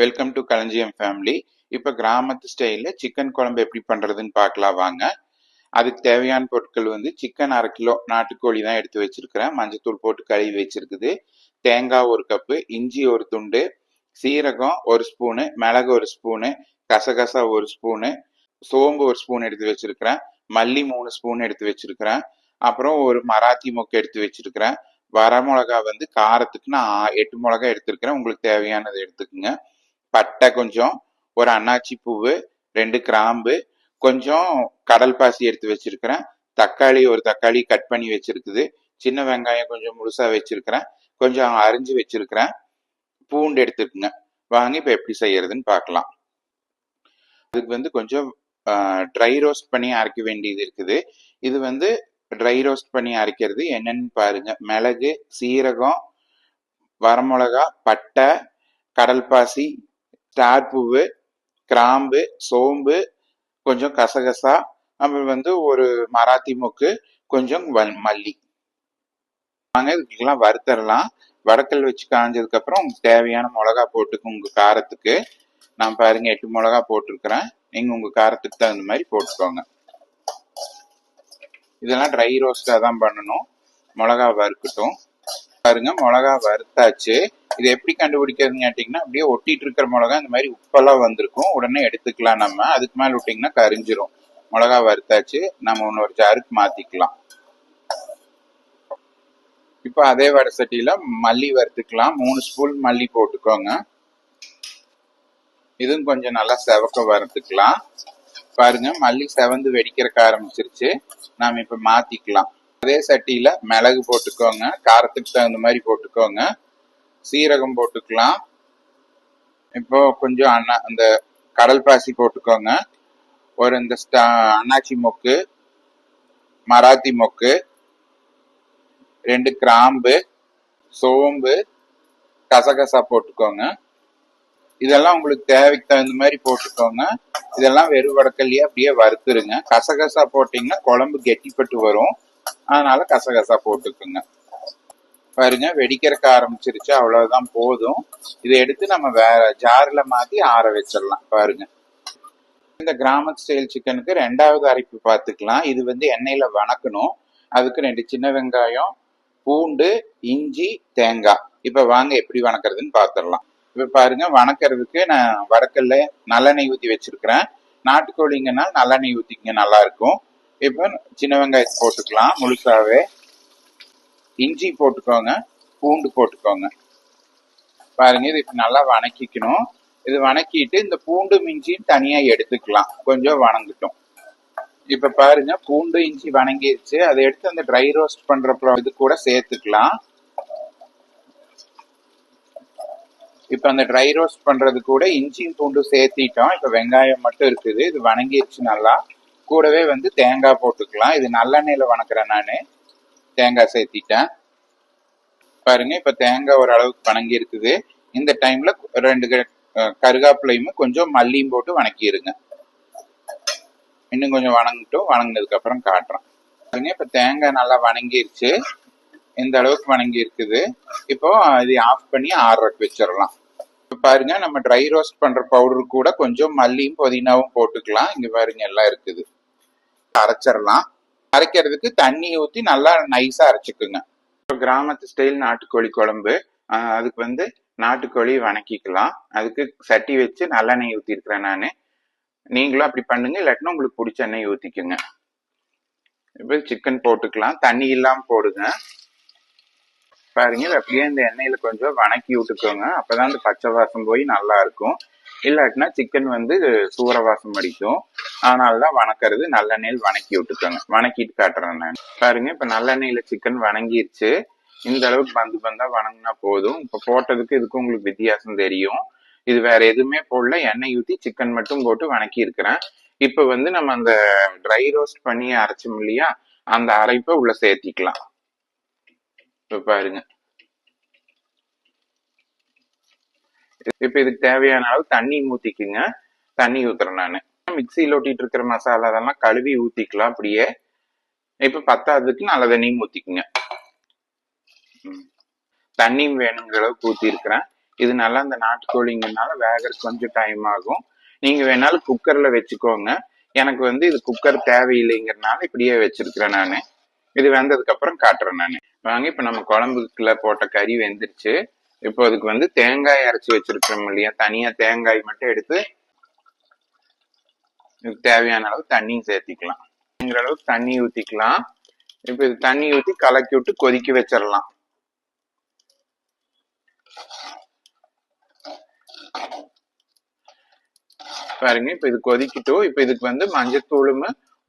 Welcome to களஞ்சியம் family இப்போ கிராமத்து ஸ்டைலில் சிக்கன் குழம்பு எப்படி பண்ணுறதுன்னு பார்க்கலாம் வாங்க. அதுக்கு தேவையான பொருட்கள் வந்து சிக்கன் அரை கிலோ நாட்டுக்கோழி தான் எடுத்து வச்சிருக்கிறேன். மஞ்சத்தூள் போட்டு கழுவி வச்சிருக்குது. தேங்காய் ஒரு கப்பு இஞ்சி ஒரு துண்டு சீரகம் ஒரு ஸ்பூனு மிளகு ஒரு ஸ்பூனு கசகசா ஒரு ஸ்பூனு சோம்பு ஒரு ஸ்பூன் எடுத்து வச்சிருக்கிறேன். மல்லி மூணு ஸ்பூன் எடுத்து வச்சிருக்கிறேன். அப்புறம் ஒரு மராத்தி மொக்கு எடுத்து வச்சிருக்கிறேன். வரமிளகா வந்து காரத்துக்கு நான் எட்டு மிளகா எடுத்திருக்கிறேன். உங்களுக்கு தேவையானதை எடுத்துக்கோங்க. பட்டை கொஞ்சம் ஒரு அன்னாச்சி பூவு ரெண்டு கிராம்பு கொஞ்சம் கடல் பாசி எடுத்து வச்சிருக்கிறேன். தக்காளி ஒரு தக்காளி கட் பண்ணி வச்சிருக்குது. சின்ன வெங்காயம் கொஞ்சம் முழுசா வச்சிருக்கிறேன். கொஞ்சம் அரிஞ்சு வச்சிருக்கிறேன். பூண்டு எடுத்துக்குங்க. வாங்க இப்போ எப்படி செய்யறதுன்னு பார்க்கலாம். அதுக்கு வந்து கொஞ்சம் ட்ரை ரோஸ்ட் பண்ணி அரைக்க வேண்டியது இருக்குது. இது வந்து ட்ரை ரோஸ்ட் பண்ணி அரைக்கிறது என்னன்னு பாருங்க. மிளகு சீரகம் வரமிளகா பட்டை கடல்பாசி ஸ்டார் பூவு கிராம்பு சோம்பு கொஞ்சம் கசகசா அப்புறம் வந்து ஒரு மராத்தி மொக்கு கொஞ்சம் வல்- மல்லி. வாங்க இதுக்கெல்லாம் வறுத்தரலாம். வடக்கல் வச்சு காஞ்சதுக்கப்புறம் உங்களுக்கு தேவையான மிளகா போட்டுக்கு உங்கள் காரத்துக்கு. நான் பாருங்க எட்டு மிளகா போட்டிருக்கிறேன். நீங்கள் உங்கள் காரத்துக்கு தகுந்த மாதிரி போட்டுக்கோங்க. இதெல்லாம் ட்ரை ரோஸ்ட்டாக தான் பண்ணணும். மிளகா வறுக்கட்டும். பாருங்க மிளகா வறுத்தாச்சு. இது எப்படி கண்டுபிடிக்கிறதுன்னு கேட்டிங்கன்னா அப்படியே ஒட்டிட்டு இருக்கிற மிளகா இந்த மாதிரி உப்பெல்லாம் வந்திருக்கும். உடனே எடுத்துக்கலாம் நம்ம. அதுக்கு மேலே விட்டிங்கன்னா கரிஞ்சிரும். மிளகா வறுத்தாச்சு. நம்ம இன்னொரு ஜாருக்கு மாத்திக்கலாம். இப்போ அதே வடை சட்டியில மல்லி வறுத்துக்கலாம். மூணு ஸ்பூன் மல்லி போட்டுக்கோங்க. இதுவும் கொஞ்சம் நல்லா செவக்க வறுத்துக்கலாம். பாருங்க மல்லி செவந்து வெடிக்கிறக்க ஆரம்பிச்சிருச்சு. நாம இப்போ மாத்திக்கலாம். அதே சட்டியில் மிளகு போட்டுக்கோங்க காரத்துக்கு தகுந்த மாதிரி போட்டுக்கோங்க. சீரகம் போட்டுக்கலாம். இப்போ கொஞ்சம் அண்ணா அந்த கடல் பாசி போட்டுக்கோங்க. ஒரு இந்த ஸ்டா- அன்னாச்சி மொக்கு மராத்தி மொக்கு ரெண்டு கிராம்பு சோம்பு கசகசா போட்டுக்கோங்க. இதெல்லாம் உங்களுக்கு தேவைக்கு தகுந்த மாதிரி போட்டுக்கோங்க. இதெல்லாம் வெறும் வடக்கல்லையே அப்படியே வறுத்துருங்க. கசகசா போட்டிங்கன்னா குழம்பு கெட்டிப்பட்டு வரும். அதனால கசகசா போட்டுக்குங்க. பாருங்க வெடிக்கிறக்க ஆரம்பிச்சிருச்சு அவ்வளவுதான் போதும். இதை எடுத்து நம்ம வேற ஜாரில் மாத்தி ஆற வச்சிடலாம் பாருங்க. இந்த கிராமத் ஸ்டைல் சிக்கனுக்கு ரெண்டாவது அரைப்பு பார்த்துக்கலாம் இது வந்து எண்ணெயில் வணக்கணும். அதுக்கு ரெண்டு சின்ன வெங்காயம் பூண்டு இஞ்சி தேங்காய். இப்போ வாங்க எப்படி வணக்கறதுன்னு பார்த்துடலாம் இப்போ பாருங்க வணக்கறதுக்கு நான் வடக்கல்ல நல்லெண்ணெய் ஊற்றி வச்சிருக்கிறேன். நாட்டுக்கோழிங்கன்னா நல்லெண்ணெய் ஊற்றிங்க நல்லா இருக்கும். இப்போ சின்ன வெங்காயத்தை போட்டுக்கலாம் முழுசாகவே இஞ்சி போட்டுக்கோங்க பூண்டு போட்டுக்கோங்க. பாருங்க இது இப்போ நல்லா வணக்கிக்கணும். இது வணக்கிட்டு இந்த பூண்டு இஞ்சியும் தனியாக எடுத்துக்கலாம். கொஞ்சம் வணங்கட்டும். இப்போ பாருங்க பூண்டு இஞ்சி வணங்கிருச்சு. அதை எடுத்து அந்த ட்ரை ரோஸ்ட் பண்ணுறப்ப இது கூட சேர்த்துக்கலாம். இப்போ அந்த ட்ரை ரோஸ்ட் பண்ணுறது கூட இஞ்சியும் பூண்டும் சேர்த்திட்டோம். இப்போ வெங்காயம் மட்டும் இருக்குது. இது வணங்கிருச்சு நல்லா. கூடவே வந்து தேங்காய் போட்டுக்கலாம். இது நல்லெண்ணெயில் வணக்குறேன் நான். தேங்காய் சேர்த்திட்டேன். பாருங்க இப்போ தேங்காய் ஓரளவுக்கு வணங்கி இருக்குது. இந்த டைமில் ரெண்டு கருகாப்பிலையும் கொஞ்சம் மல்லியும் போட்டு வணக்கிடுங்க இன்னும் கொஞ்சம் வணங்கிட்டோம். வணங்கினதுக்கப்புறம் காட்டுறேன். பாருங்க இப்போ தேங்காய் நல்லா வணங்கிருச்சு. இந்த அளவுக்கு வணங்கி இருக்குது இப்போ இது ஆஃப் பண்ணி ஆறரைக்கு வச்சிடலாம். இப்போ பாருங்க நம்ம ட்ரை ரோஸ்ட் பண்ற பவுடர் கூட கொஞ்சம் மல்லியும் புதினாவும் போட்டுக்கலாம். இங்க பாருங்க எல்லாம் இருக்குது. அரைச்சிடலாம் அரைக்கிறதுக்கு தண்ணி ஊற்றி நல்லா நைஸா அரைச்சுக்குங்க. இப்போ கிராமத்து ஸ்டைல் நாட்டுக்கோழி குழம்பு. அதுக்கு வந்து நாட்டுக்கோழி வணக்கிக்கலாம். அதுக்கு சட்டி வச்சு நல்லெண்ணெய் ஊற்றிருக்கிறேன் நான். நீங்களும் அப்படி பண்ணுங்க. இல்லாட்டினா உங்களுக்கு பிடிச்ச எண்ணெய் ஊற்றிக்குங்க இப்போ சிக்கன் போட்டுக்கலாம். தண்ணி இல்லாமல் போடுங்க. பாருங்க அப்படியே இந்த எண்ணெயில் கொஞ்சம் வணக்கி விட்டுக்கோங்க. அப்பதான் அந்த பச்சை வாசம் போய் நல்லா இருக்கும். இல்லாட்டினா சிக்கன் வந்து சூற வாசம் அடிக்கும். அதனாலதான் வணக்கிறது நல்லெண்ணெயில் வணக்கி விட்டுக்கோங்க. வணக்கிட்டு காட்டுறேன் நான். பாருங்க இப்ப நல்லெண்ணெயில சிக்கன் வணங்கிருச்சு. இந்த அளவுக்கு பந்து பந்தா வணங்கினா போதும். இப்ப போட்டதுக்கு இதுக்கு உங்களுக்கு வித்தியாசம் தெரியும். இது வேற எதுவுமே போடல. எண்ணெய் ஊற்றி சிக்கன் மட்டும் போட்டு வணக்கி இருக்கிறேன். இப்ப வந்து நம்ம அந்த ட்ரை ரோஸ்ட் பண்ணி அரைச்சோம் இல்லையா? அந்த அரைப்பை உள்ள சேர்த்திக்கலாம். இப்ப பாருங்க. இப்ப இதுக்கு தேவையான அளவு தண்ணி ஊத்திக்குங்க. தண்ணி ஊத்துறேன் நான். மிக்சியில் ஓட்டிட்டு இருக்கிற மசாலா அதெல்லாம் கழுவி ஊற்றிக்கலாம் அப்படியே. இப்போ பத்தாததுக்கு நல்ல தண்ணியும் ஊற்றிக்குங்க ம். தண்ணியும் வேணுங்கிற அளவுக்கு ஊற்றிருக்கிறேன் இது நல்லா அந்த நாட்டுக்கோழிங்கிறனால வேகறதுக்கு கொஞ்சம் டைம் ஆகும். நீங்கள் வேணாலும் குக்கரில் வச்சுக்கோங்க. எனக்கு வந்து இது குக்கர் தேவையில்லைங்கிறனால இப்படியே வச்சிருக்கிறேன் நான். இது வந்ததுக்கப்புறம் காட்டுறேன் நான். வாங்க இப்போ நம்ம குழம்புக்குள்ள போட்ட கறி வெந்துருச்சு. இப்போ அதுக்கு வந்து தேங்காய் அரைச்சி வச்சிருக்கிறோம் இல்லையா? தனியாக தேங்காய் மட்டும் எடுத்து இதுக்கு தேவையான அளவு தண்ணியும் சேர்த்திக்கலாம். அப்படிங்கிற அளவுக்கு தண்ணி ஊற்றிக்கலாம் இப்போ இது தண்ணி ஊற்றி கலக்கி விட்டு கொதிக்க வச்சிடலாம். பாருங்க இப்போ இது கொதிக்கட்டும். இப்போ இதுக்கு வந்து மஞ்சத்தூளும்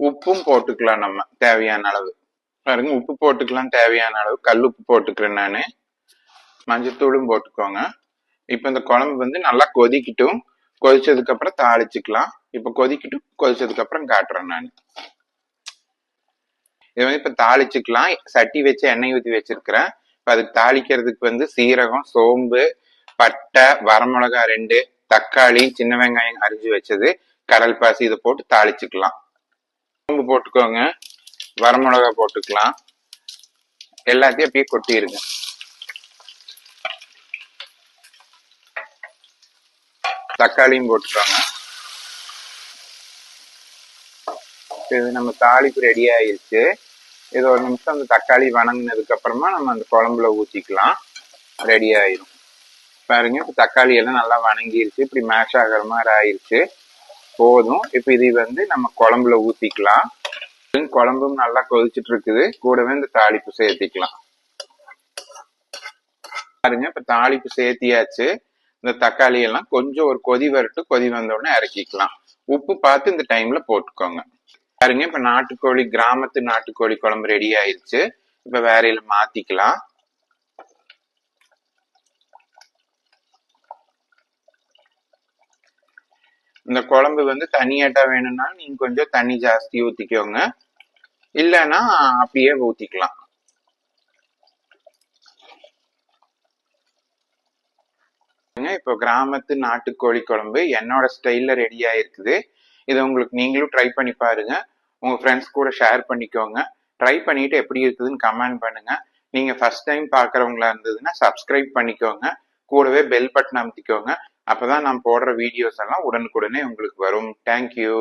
உப்பும் போட்டுக்கலாம் நம்ம தேவையான அளவு. பாருங்க உப்பு போட்டுக்கலாம் தேவையான அளவு. கல் உப்பு போட்டுக்கிறேன் நான். மஞ்சத்தூளும் போட்டுக்கோங்க. இப்போ இந்த குழம்பு வந்து நல்லா கொதிக்கட்டும். கொதிச்சதுக்கு அப்புறம் தாளிச்சுக்கலாம். இப்போ கொதிக்கட்டும் கொதிச்சதுக்கு அப்புறம் காட்டுறேன் நான். இது வந்து இப்போ தாளிச்சுக்கலாம். சட்டி வச்சு எண்ணெய் ஊற்றி வச்சிருக்கிறேன். இப்போ அதுக்கு தாளிக்கிறதுக்கு வந்து சீரகம் சோம்பு பட்டை வரமிளகா ரெண்டு தக்காளி சின்ன வெங்காயம் அரிஞ்சு வச்சது கடல் பாசி இதை போட்டு தாளிச்சுக்கலாம். சோம்பு போட்டுக்கோங்க. வரமிளகா போட்டுக்கலாம். எல்லாத்தையும் அப்படியே கொட்டிடுங்க தக்காளியும் போட்டுக்கோங்க. இது நம்ம தாளிப்பு ரெடி ஆயிடுச்சு. இது ஒரு நிமிஷம் அந்த தக்காளி வணங்கினதுக்கு அப்புறமா நம்ம அந்த குழம்புல ஊற்றிக்கலாம் ரெடி ஆயிரும். பாருங்க இப்போ தக்காளி எல்லாம் நல்லா வணங்கிருச்சு. இப்படி மேஷ் ஆகிற மாதிரி ஆயிடுச்சு போதும். இப்போ இது வந்து நம்ம குழம்புல ஊற்றிக்கலாம் குழம்பும் நல்லா கொதிச்சிட்டு இருக்குது. கூடவே இந்த தாளிப்பு சேர்த்திக்கலாம். பாருங்க இப்ப தாளிப்பு சேர்த்தியாச்சு. இந்த தக்காளி எல்லாம் கொஞ்சம் ஒரு கொதி வரட்டு கொதி வந்த உடனே இறக்கிக்கலாம். உப்பு பார்த்து இந்த டைம்ல போட்டுக்கோங்க. பாருங்க இப்ப நாட்டுக்கோழி கிராமத்து நாட்டுக்கோழி குழம்பு ரெடி ஆயிருச்சு இப்ப வேறையில மாத்திக்கலாம். இந்த குழம்பு வந்து தனியாட்டா வேணும்னா நீங்க கொஞ்சம் தண்ணி ஜாஸ்தி ஊத்திக்கோங்க. இல்லைன்னா அப்படியே ஊத்திக்கலாம். இப்போ கிராமத்து நாட்டுக்கோழி குழம்பு என்னோட ஸ்டைல்ல ரெடி ஆயிருக்குது. இதை உங்களுக்கு நீங்களும் ட்ரை பண்ணி பாருங்க. உங்கள் ஃப்ரெண்ட்ஸ் கூட ஷேர் பண்ணிக்கோங்க. ட்ரை பண்ணிட்டு எப்படி இருக்குதுன்னு கமெண்ட் பண்ணுங்க. நீங்க ஃபர்ஸ்ட் டைம் பார்க்குறவங்களா இருந்ததுன்னா சப்ஸ்கிரைப் பண்ணிக்கோங்க. கூடவே பெல் பட்டன் அமைத்திக்கோங்க. அப்பதான் நான் போடுற வீடியோஸ் எல்லாம் உடனுக்குடனே உங்களுக்கு வரும். தேங்க்யூ